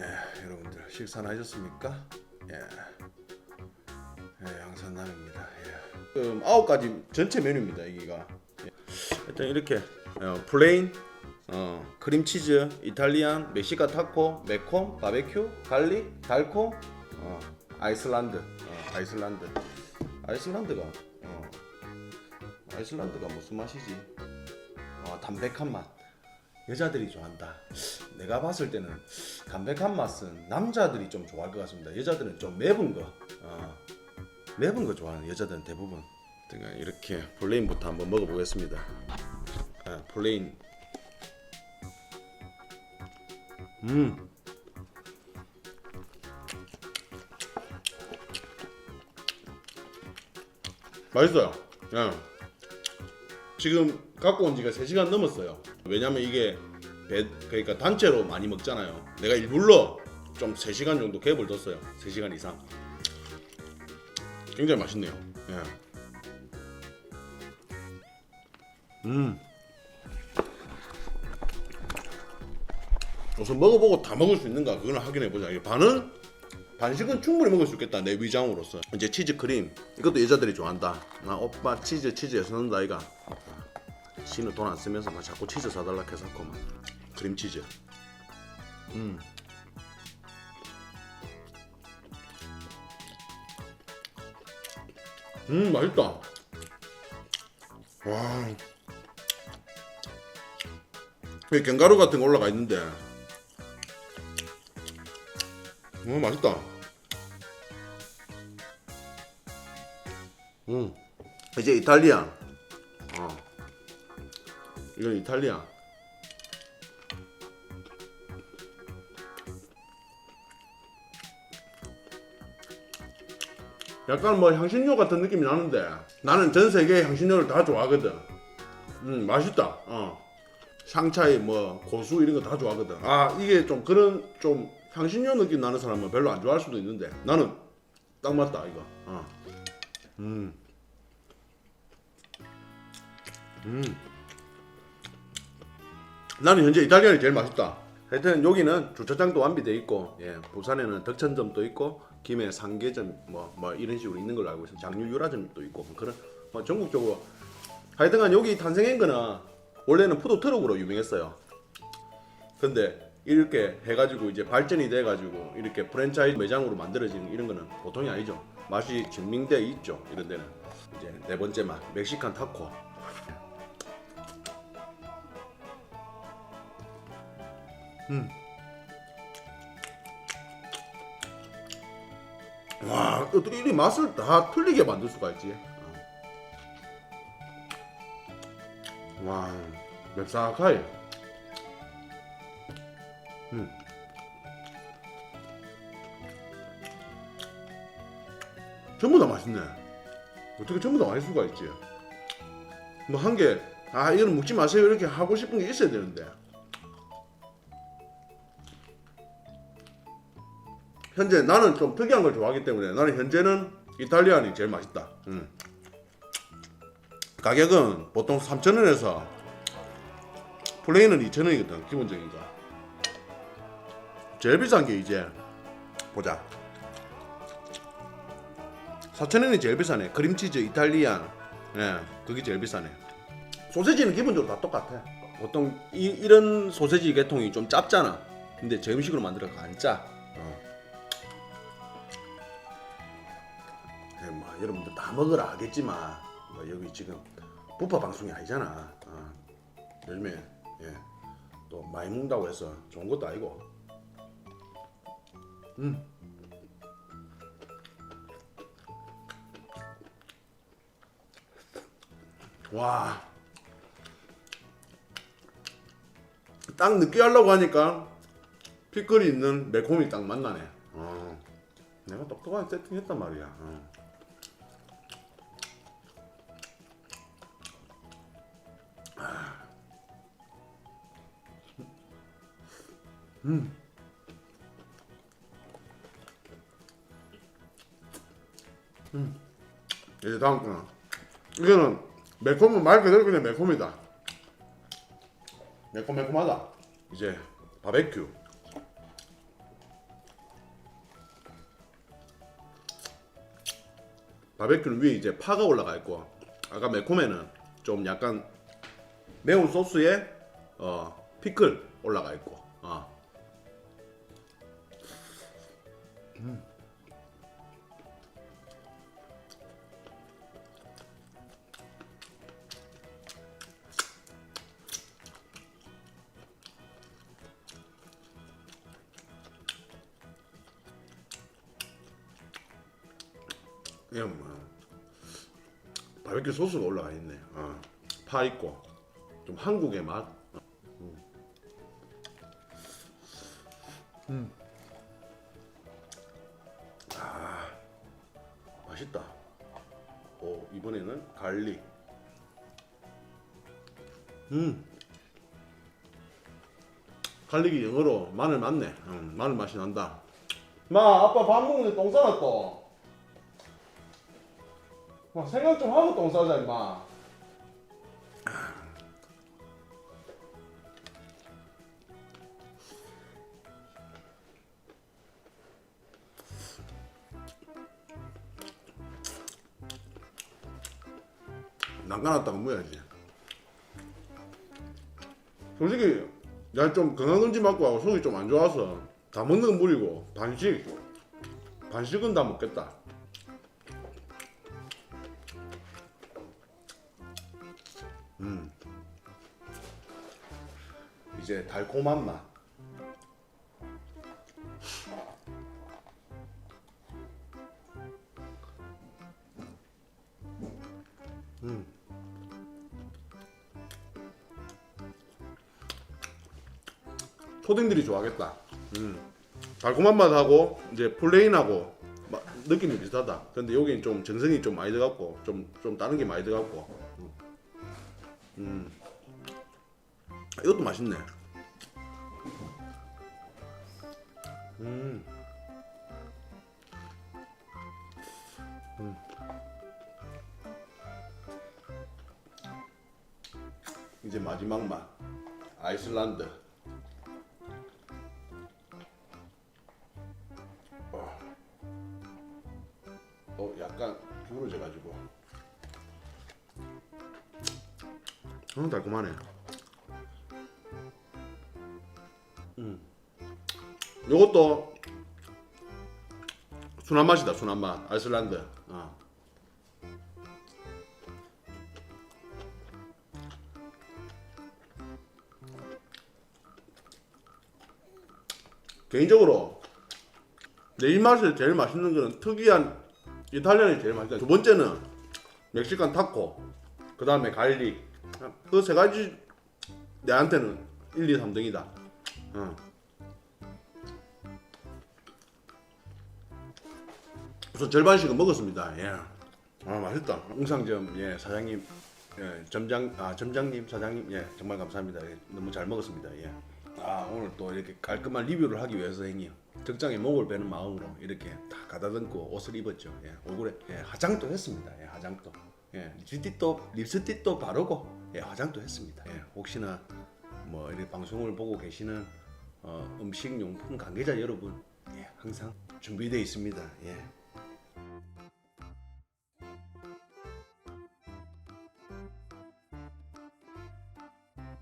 네, 여러분들 식사는 하셨습니까? 예. 예, 양산남입니다. 예. 지금 아홉 가지 전체 메뉴입니다. 여기가. 예. 일단 이렇게 어, 플레인, 어, 크림치즈, 이탈리안, 멕시카 타코, 매콤, 바베큐, 갈릭, 달콤, 어, 아이슬란드, 어, 아이슬란드, 아이슬란드가 어, 아이슬란드가 무슨 맛이지? 어, 담백한 맛. 여자들이 좋아한다. 내가 봤을 때는 담백한 맛은 남자들이 좀 좋아할 것 같습니다. 여자들은 좀 매운 거, 어, 매운 거 좋아하는 여자들은 대부분. 그러니까 이렇게 플레인부터 한번 먹어보겠습니다. 아, 플레인. 음. 맛있어요. 예. 지금 갖고 온 지가 3시간 넘었어요. 왜냐면 이게 배, 그러니까 단체로 많이 먹잖아요. 내가 일부러 좀 3시간 정도 갭을 뒀어요. 3시간 이상. 굉장히 맛있네요. 예. 음. 우선 먹어보고 다 먹을 수 있는가 그걸 확인해 보자. 이게 반은 반식은 충분히 먹을 수 있겠다 내 위장으로서. 이제 치즈 크림 이것도 여자들이 좋아한다. 나 오빠 치즈 치즈에 쓰는다 아이가. 신을 돈안 쓰면서 막 자꾸 치즈 사달라 해서 막 크림 치즈. 음. 음 맛있다. 와. 여기 견가루 같은 거 올라가 있는데. 어 맛있다. 음. 이제 이탈리안. 어. 이건 이탈리안. 약간 뭐 향신료 같은 느낌이 나는데 나는 전 세계 향신료를 다 좋아하거든. 음 맛있다. 어. 샹차이 뭐 고수 이런 거 다 좋아하거든. 아 이게 좀 그런 좀 향신료 느낌 나는 사람은 별로 안 좋아할 수도 있는데 나는 딱 맞다 이거. 어. 음. 음. 나는 현재 이탈리안이 제일 맛있다. 하여튼 여기는 주차장도 완비돼 있고, 예, 부산에는 덕천점도 있고, 김해 상계점 뭐, 뭐 이런 식으로 있는 걸로 알고 있어요. 장류 유라점도 있고 뭐 그런 뭐 전국적으로 하여튼간 여기 탄생한 거는 원래는 푸드 트럭으로 유명했어요. 근데 이렇게 해가지고 이제 발전이 돼가지고 이렇게 프랜차이즈 매장으로 만들어지는 이런 거는 보통이 아니죠. 맛이 증명돼 있죠. 이런 데는 이제 네 번째 맛 멕시칸 타코. 음. 와 어떻게 이 맛을 다 틀리게 만들 수가 있지? 와 맵싹하게. 음. 전부 다 맛있네. 어떻게 전부 다 맛있을 수가 있지? 뭐 한 개, 아 이거는 먹지 마세요 이렇게 하고 싶은 게 있어야 되는데. 현재 나는 좀 특이한 걸 좋아하기 때문에 나는 현재는 이탈리안이 제일 맛있다. 음. 가격은 보통 3,000원에서 플레인은 2,000원이거든 기본적인 거. 제일 비싼 게 이제 보자. 4,000원이 제일 비싸네. 크림치즈 이탈리안. 예, 그게 제일 비싸네. 소세지는 기본적으로 다 똑같아. 보통 이, 이런 소세지 계통이 좀 짭잖아. 근데 저 음식으로 만들어가 안 짜. 여러분들 다 먹으라 하겠지만 뭐 여기 지금 부파 방송이 아니잖아. 어. 요즘에 예, 또 많이 먹는다고 해서 좋은 것도 아니고. 음. 와. 딱 늦게 하려고 하니까 피클이 있는 매콤이 딱 만나네. 어. 내가 똑똑하게 세팅했단 말이야. 어. 음. 음. 이제 다음 거는 이거는 매콤은 말 그대로 그냥 매콤이다. 매콤매콤하다. 이제 바베큐. 바베큐는 위에 이제 파가 올라가 있고 아까 매콤에는 좀 약간 매운 소스에 어 피클 올라가 있고 어. 예, 뭐 바베큐 소스가 올라가 있네. 어. 파 있고 좀 한국의 맛. 어. 음. 맛있다. 오 이번에는 갈릭. 음. 갈릭이 영어로 마늘 맞네. 음, 마늘 맛이 난다. 마 아빠 밥 먹는데 똥 싸놨어. 막 생각 좀 하고 똥 싸자 임마 난간았다가 뭐야지 솔직히 나좀 건강검진 받고 하고 속이 좀 안 좋아서 다 먹는 건 무리고 반씩 반씩은 다 먹겠다. 이제 달콤한 맛. 초딩들이 좋아하겠다. 음. 달콤한 맛하고 이제 플레인하고 마- 느낌이 비슷하다. 근데 여기는 좀 정성이 좀 많이 들어갔고 좀 좀 다른 게 많이 들어갔고. 음. 음. 이것도 맛있네. 음. 음. 이제 마지막 맛. 아이슬란드. 어 약간 기울어져 가지고. 음 달콤하네. 요것도 순한 맛이다 순한 맛 아이슬란드 어. 개인적으로 내 입맛에 제일 맛있는 거는 특이한 이탈리안이 제일 맛있다 두 번째는 멕시칸 타코 그 다음에 갈릭 그 세 가지 내한테는 1, 2, 3등이다 어. 우선 절반씩은 먹었습니다. 예. 아 맛있다. 웅상점 예 사장님 예 점장 아 점장님 사장님 예 정말 감사합니다. 예, 너무 잘 먹었습니다. 예. 아 오늘 또 이렇게 깔끔한 리뷰를 하기 위해서 형님 적장에 목을 베는 마음으로 이렇게 다 가다듬고 옷을 입었죠. 예 얼굴에 예, 화장도 했습니다. 예 화장도 예 립스틱도 립스틱도 바르고 예 화장도 했습니다. 예 혹시나 뭐 이렇게 방송을 보고 계시는 어, 음식 용품 관계자 여러분 예 항상 준비되어 있습니다. 예.